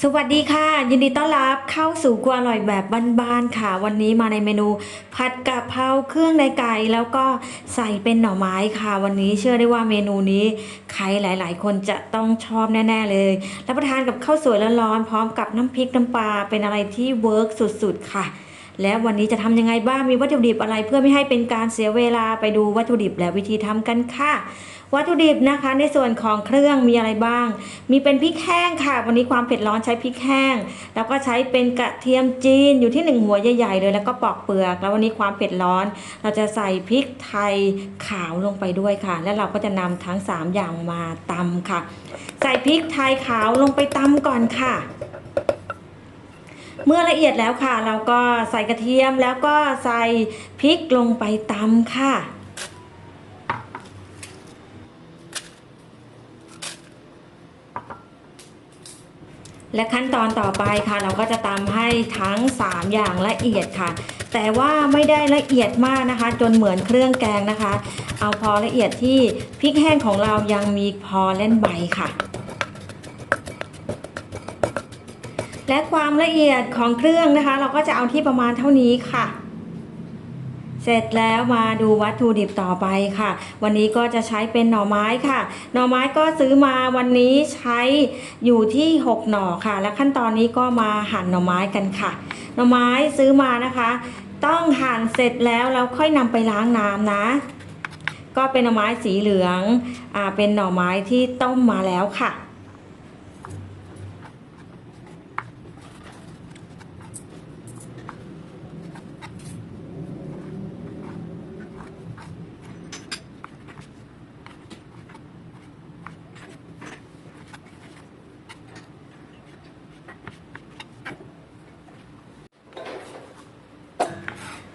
สวัสดีค่ะ ยินดีต้อนรับเข้าสู่ครัวอร่อยแบบบ้านๆค่ะ วันนี้มาในเมนู ผัดกะเพราเครื่องในไก่แล้วก็ใส่เป็นหน่อไม้ค่ะ วันนี้เชื่อได้ว่าเมนูนี้ใครหลาย ๆ คนจะต้องชอบแน่ ๆ เลยรับประทานกับข้าวสวยร้อนๆพร้อมกับน้ำพริกน้ำปลาเป็นอะไรที่เวิร์กสุดๆค่ะ แล้ววันนี้จะทำยังไงบ้างมีวัตถุดิบอะไรเพื่อไม่ให้เป็นการเสียเวลาไปดูวัตถุดิบและวิธีทำกันค่ะ วัตถุดิบนะคะในส่วนของเครื่องมีอะไรบ้าง มีเป็นพริกแห้งค่ะ วันนี้ความเผ็ดร้อนใช้พริกแห้ง แล้วก็ใช้เป็นกระเทียมจีนอยู่ที่หนึ่งหัวใหญ่ๆเลยแล้วก็ปอกเปลือก แล้ววันนี้ความเผ็ดร้อน เราจะใส่พริกไทยขาวลงไปด้วยค่ะ แล้วเราก็จะนำทั้ง 3 อย่างมาตำค่ะ ใส่พริกไทยขาวลงไปตำก่อนค่ะเมื่อละเอียดแล้วค่ะ เราก็ใส่กระเทียมแล้วก็ใส่พริกลงไปตำค่ะ และขั้นตอนต่อไปค่ะ เราก็จะตำให้ทั้ง 3 อย่างละเอียดค่ะ แต่ว่าไม่ได้ละเอียดมากนะคะ จนเหมือนเครื่องแกงนะคะ เอาพอละเอียดที่พริกแห้งของเรายังมีพอเล่นใบค่ะ และความละเอียดของเครื่องนะคะ เราก็จะเอาที่ประมาณเท่านี้ค่ะ เสร็จแล้วมาดูวัตถุดิบต่อไปค่ะ วันนี้ก็จะใช้เป็นหน่อไม้ค่ะ หน่อไม้ก็ซื้อมาวันนี้ใช้อยู่ที่ 6 หน่อค่ะ และขั้นตอนนี้ก็มาหั่นหน่อไม้กันค่ะ หน่อไม้ซื้อมานะคะ ต้องหั่นเสร็จแล้วแล้วค่อยนำไปล้างน้ำนะ ก็เป็นหน่อไม้สีเหลืองอ่าเป็นหน่อไม้ที่ต้มมาแล้วค่ะ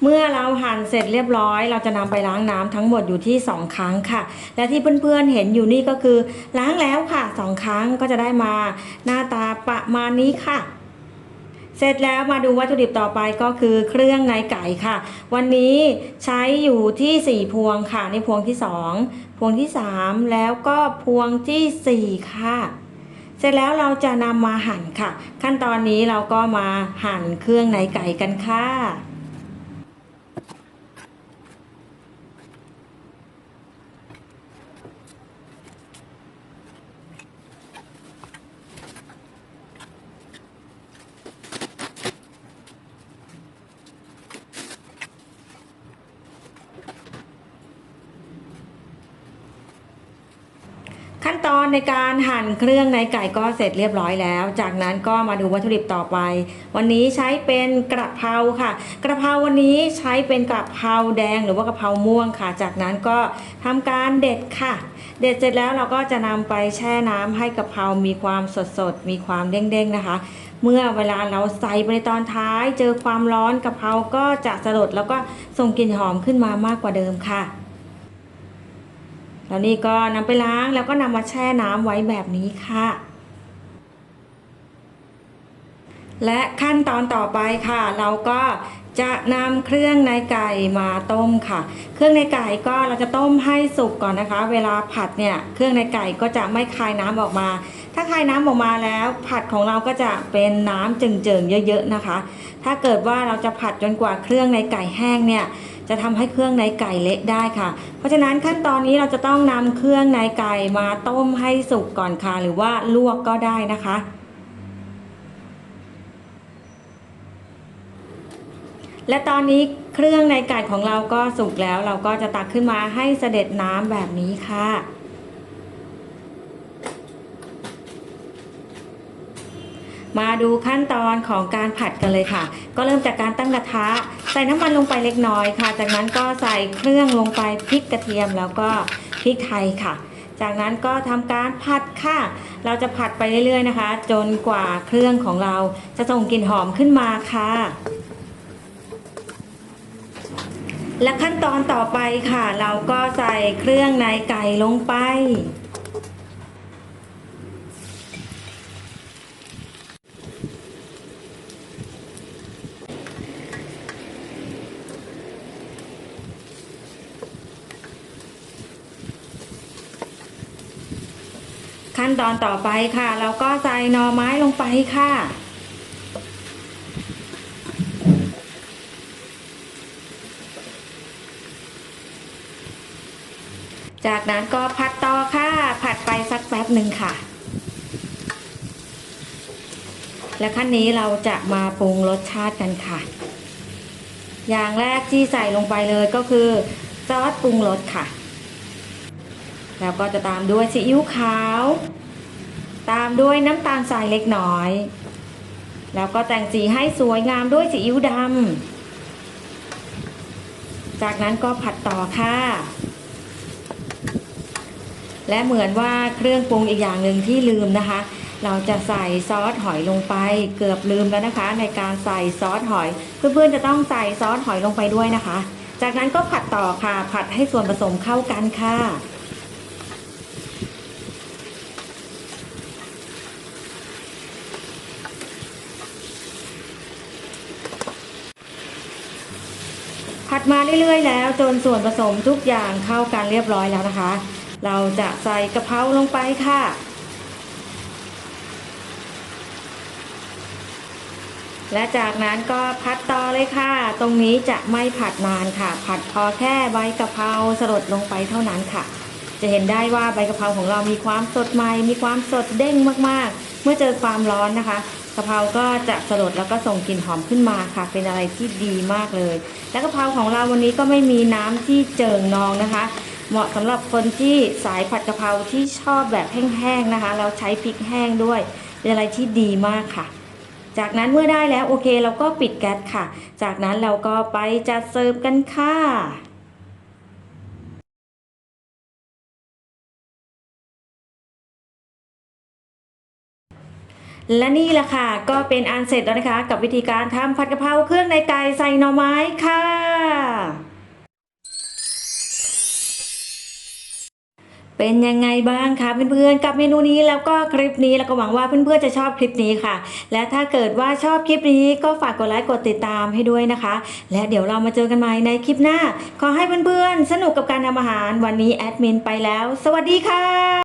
เมื่อเราหั่นเสร็จเรียบร้อย เราจะนำไปล้างน้ำทั้งหมดอยู่ที่ 2 ครั้งค่ะ และที่เพื่อนๆเห็นอยู่นี่ก็คือ ล้างแล้วค่ะ 2 ครั้งก็จะได้มาหน้าตาประมาณนี้ค่ะ เสร็จแล้วมาดูวัตถุดิบต่อไปก็คือเครื่องในไก่ค่ะ วันนี้ใช้อยู่ที่ 4 พวงค่ะในพวงที่ 2 พวงที่ 3 แล้วก็พวงทีสี่4 ค่ะเสร็จแล้วเราจะนำมาหั่นค่ะ ขั้นตอนนี้เราก็มาหั่นเครื่องในไก่กันค่ะ ขั้ นในการหั่นเครื่องในไก่ก็เสร็จเรียบร้อยแล้ว จากนั้นก็มาดูวัตถุดิบต่อไป วันนี้ใช้เป็นกระเพราค่ะ กระเพราวันนี้ใช้เป็นกระเพราแดงหรือว่ากระเพราม่วงค่ะ จากนั้นก็ทำการเด็ดค่ะ เด็ดเสร็จแล้วเราก็จะนำไปแช่น้ำให้กระเพรามีความสดสดมีความเด้งๆนะคะ เมื่อเวลาเราใส่ไปในตอนท้าย เจอความร้อนกระเพราก็จะสลดแล้วก็ส่งกลิ่นหอมขึ้นมามากกว่าเดิมค่ะ แล้วนี่ก็นำไปล้างแล้วก็นำมาแช่น้ำไว้แบบนี้ค่ะ และขั้นตอนต่อไปค่ะ เราก็จะนำเครื่องในไก่มาต้มค่ะ เครื่องในไก่ก็เราจะต้มให้สุกก่อนนะคะ เวลาผัดเนี่ยเครื่องในไก่ก็จะไม่คายน้ำออกมา ถ้าคายน้ำออกมาแล้ว ผัดของเราก็จะเป็นน้ำเจิ่งๆเยอะๆนะคะ ถ้าเกิดว่าเราจะผัดจนกว่าเครื่องในไก่แห้งเนี่ย จะทำให้เครื่องในไก่เละได้ค่ะ เพราะฉะนั้นขั้นตอนนี้เราจะต้องนำเครื่องในไก่มาต้มให้สุกก่อนค่ะ หรือว่าลวกก็ได้นะคะ และตอนนี้เครื่องในไก่ของเราก็สุกแล้ว เราก็จะตักขึ้นมาให้เสด็จน้ำแบบนี้ค่ะ มาดูขั้นตอนของการผัดกันเลยค่ะ ก็เริ่มจากการตั้งกระทะ ใส่น้ำมันลงไปเล็กน้อยค่ะ จากนั้นก็ใส่เครื่องลงไปพริกกระเทียมแล้วก็พริกไทยค่ะ จากนั้นก็ทำการผัดค่ะ เราจะผัดไปเรื่อยๆนะคะ จนกว่าเครื่องของเราจะส่งกลิ่นหอมขึ้นมาค่ะและขั้นตอนต่อไปค่ะ เราก็ใส่เครื่องในไก่ลงไป ขั้นตอนต่อไปค่ะเราก็ใส่หน่อไม้ลงไปค่ะ จากนั้นก็ผัดต่อค่ะ ผัดไปสักแป๊บหนึ่งค่ะ และขั้นนี้เราจะมาปรุงรสชาติกันค่ะ อย่างแรกที่ใส่ลงไปเลยก็คือซอสปรุงรสค่ะ แล้วก็จะตามด้วยซีอิ๊วขาว ตามด้วยน้ำตาลทรายเล็กน้อย แล้วก็แต่งสีให้สวยงามด้วยซีอิ๊วดำ จากนั้นก็ผัดต่อค่ะ และเหมือนว่าเครื่องปรุงอีกอย่างหนึ่งที่ลืมนะคะ เราจะใส่ซอสหอยลงไป เกือบลืมแล้วนะคะ ในการใส่ซอสหอย เพื่อนๆจะต้องใส่ซอสหอยลงไปด้วยนะคะ จากนั้นก็ผัดต่อค่ะ ผัดให้ส่วนผสมเข้ากันค่ะ ผัดมาเรื่อยๆ แล้วจนส่วนผสมทุกอย่างเข้ากันเรียบร้อยแล้วนะคะ เราจะใส่กะเพราลงไปค่ะ และจากนั้นก็พัดต่อเลยค่ะ ตรงนี้จะไม่ผัดนานค่ะ ผัดพอแค่ใบกะเพราสลดลงไปเท่านั้นค่ะ จะเห็นได้ว่าใบกะเพราของเรามีความสดใหม่ มีความสดเด้งมากๆ เมื่อเจอความร้อนนะคะ กะเพราก็จะสลดแล้วก็ส่งกลิ่นหอมขึ้นมาค่ะ เป็นอะไรที่ดีมากเลย และกะเพราของเราวันนี้ก็ไม่มีน้ำที่เจิ่งนองนะคะ เหมาะสำหรับคนที่สายผัดกะเพราที่ชอบแบบแห้งๆนะคะแล้วใช้พริกแห้งด้วย เป็นอะไรที่ดีมากค่ะ จากนั้นเมื่อได้แล้วโอเคเราก็ปิดแก๊สค่ะ จากนั้นเราก็ไปจัดเสิร์ฟกันค่ะ และนี่แหละค่ะ ก็เป็นอันเสร็จแล้วนะคะ กับวิธีการทำผัดกะเพราเครื่องในไก่ใส่หน่อไม้ค่ะ เป็นยังไงบ้างคะเพื่อนๆกับเมนูนี้แล้วก็คลิปนี้แล้วก็หวังว่าเพื่อนๆจะชอบคลิปนี้ค่ะ และถ้าเกิดว่าชอบคลิปนี้ก็ฝากกดไลค์กดติดตามให้ด้วยนะคะ และเดี๋ยวเรามาเจอกันใหม่ในคลิปหน้า ขอให้เพื่อนๆสนุกกับการทำอาหารวันนี้แอดมินไปแล้ว สวัสดีค่ะ